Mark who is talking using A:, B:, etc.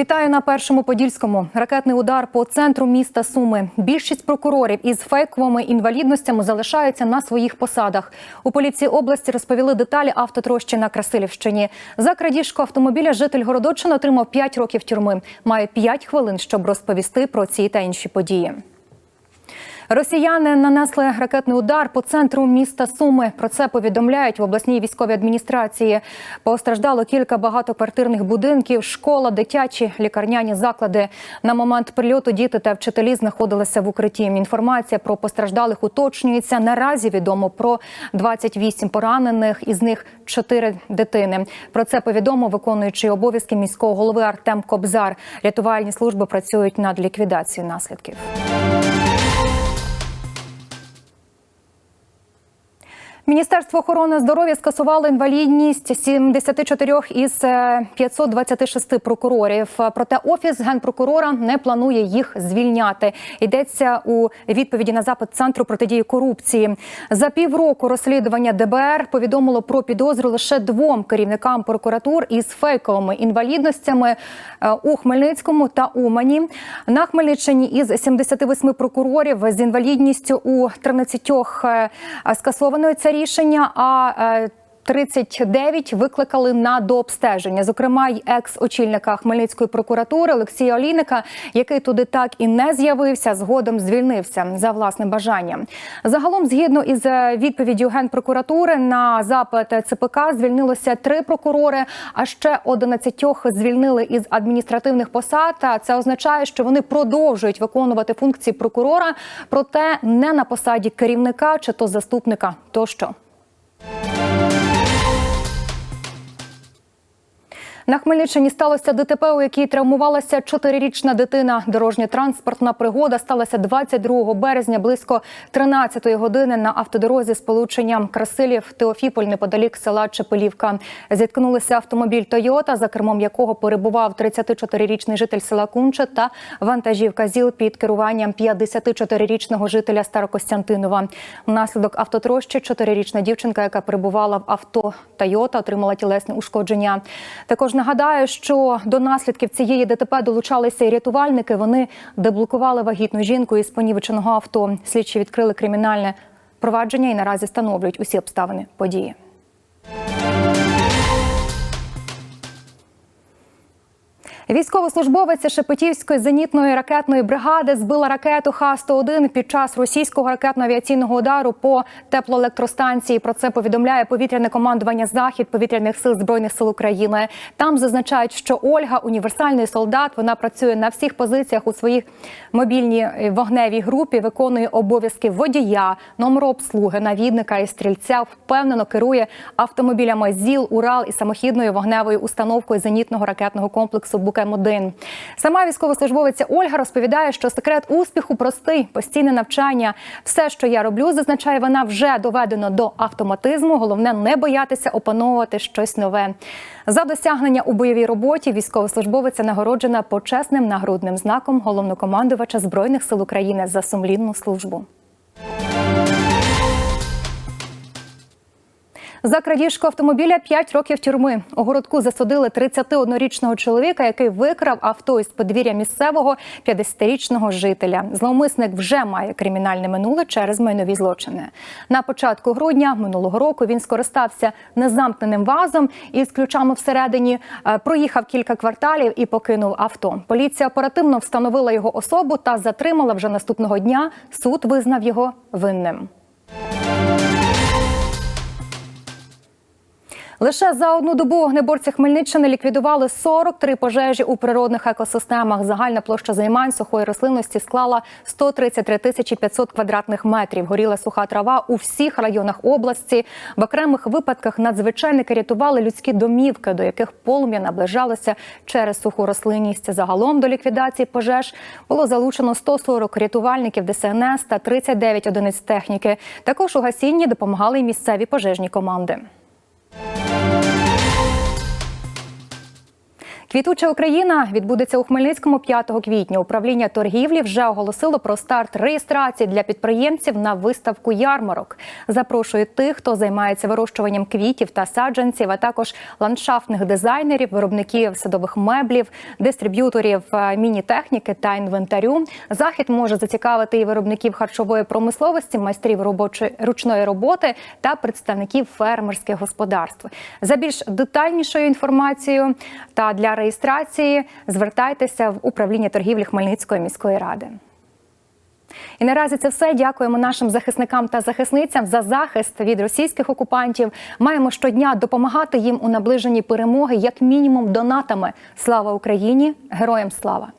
A: Вітаю на першому подільському. Ракетний удар по центру міста Суми. Більшість прокурорів із фейковими інвалідностями залишаються на своїх посадах. У поліції області розповіли деталі автотрощі на Красилівщині. За крадіжку автомобіля житель Городоччини отримав 5 років тюрми. Має 5 хвилин, щоб розповісти про ці та інші події. Росіяни нанесли ракетний удар по центру міста Суми. Про це повідомляють в обласній військовій адміністрації. Постраждало кілька багатоквартирних будинків, школа, дитячі, лікарняні заклади. На момент прильоту діти та вчителі знаходилися в укритті. Інформація про постраждалих уточнюється. Наразі відомо про 28 поранених, із них 4 дитини. Про це повідомив виконуючий обов'язки міського голови Артем Кобзар. Рятувальні служби працюють над ліквідацією наслідків. Міністерство охорони здоров'я скасувало інвалідність 74 із 526 прокурорів. Проте офіс генпрокурора не планує їх звільняти. Йдеться у відповіді на запит центру протидії корупції. За півроку розслідування ДБР повідомило про підозру лише двом керівникам прокуратур із фейковими інвалідностями у Хмельницькому та Умані. На Хмельниччині із 78 прокурорів з інвалідністю у 13 скасованої це рішення. А 39 викликали на дообстеження, зокрема й екс-очільника Хмельницької прокуратури Олексія Олійника, який туди так і не з'явився, згодом звільнився за власним бажанням. Загалом, згідно із відповіддю генпрокуратури, на запит ЦПК звільнилося три прокурори, а ще 11 звільнили із адміністративних посад. Це означає, що вони продовжують виконувати функції прокурора, проте не на посаді керівника чи то заступника тощо. На Хмельниччині сталося ДТП, у якій травмувалася чотирирічна дитина. Дорожньо-транспортна пригода сталася 22 березня близько 13-ї години на автодорозі з полученням Красилів Теофіполь неподалік села Чепелівка. Зіткнулися автомобіль Тойота, за кермом якого перебував 34-річний житель села Кунче та вантажівка ЗІЛ під керуванням 54-річного жителя Старокостянтинова. Внаслідок автотрощі 4-річна дівчинка, яка перебувала в авто Тойота, отримала тілесні ушкодження. Також нагадаю, що до наслідків цієї ДТП долучалися і рятувальники. Вони деблокували вагітну жінку із понівеченого авто. Слідчі відкрили кримінальне провадження і наразі встановлюють усі обставини події. Військовослужбовець Шепетівської зенітної ракетної бригади збила ракету Х-101 під час російського ракетно-авіаційного удару по теплоелектростанції. Про це повідомляє повітряне командування Захід повітряних сил збройних сил України. Там зазначають, що Ольга універсальний солдат. Вона працює на всіх позиціях у своїй мобільній вогневій групі, виконує обов'язки водія, номеру обслуги, навідника і стрільця. Впевнено керує автомобілями ЗІЛ, Урал і самохідною вогневою установкою зенітного ракетного комплексу Буке. М1. Сама військовослужбовиця Ольга розповідає, що секрет успіху простий, постійне навчання. Все, що я роблю, зазначає вона, вже доведено до автоматизму. Головне не боятися опановувати щось нове. За досягнення у бойовій роботі військовослужбовиця нагороджена почесним нагрудним знаком головнокомандувача збройних сил України за сумлінну службу. За крадіжку автомобіля 5 років тюрми. У городку засудили 31-річного чоловіка, який викрав авто із подвір'я місцевого 50-річного жителя. Зловмисник вже має кримінальне минуле через майнові злочини. На початку грудня минулого року він скористався незамкненим вазом із ключами всередині, проїхав кілька кварталів і покинув авто. Поліція оперативно встановила його особу та затримала вже наступного дня. Суд визнав його винним. Лише за одну добу огнеборці Хмельниччини ліквідували 43 пожежі у природних екосистемах. Загальна площа займань сухої рослинності склала 133 тисячі 500 квадратних метрів. Горіла суха трава у всіх районах області. В окремих випадках надзвичайники рятували людські домівки, до яких полум'я наближалося через суху рослинність. Загалом до ліквідації пожеж було залучено 140 рятувальників ДСНС та 39 одиниць техніки. Також у гасінні допомагали й місцеві пожежні команди. Квітуча Україна відбудеться у Хмельницькому 5 квітня. Управління торгівлі вже оголосило про старт реєстрації для підприємців на виставку ярмарок. Запрошую тих, хто займається вирощуванням квітів та саджанців, а також ландшафтних дизайнерів, виробників садових меблів, дистриб'юторів е, міні-техніки та інвентарю. Захід може зацікавити і виробників харчової промисловості, майстрів робочої ручної роботи та представників фермерських господарств. За більш детальнішою інформацією та для реєстрації звертайтеся в управління торгівлі Хмельницької міської ради. І наразі це все. Дякуємо нашим захисникам та захисницям за захист від російських окупантів. Маємо щодня допомагати їм у наближенні перемоги, як мінімум, донатами. Слава Україні! Героям слава!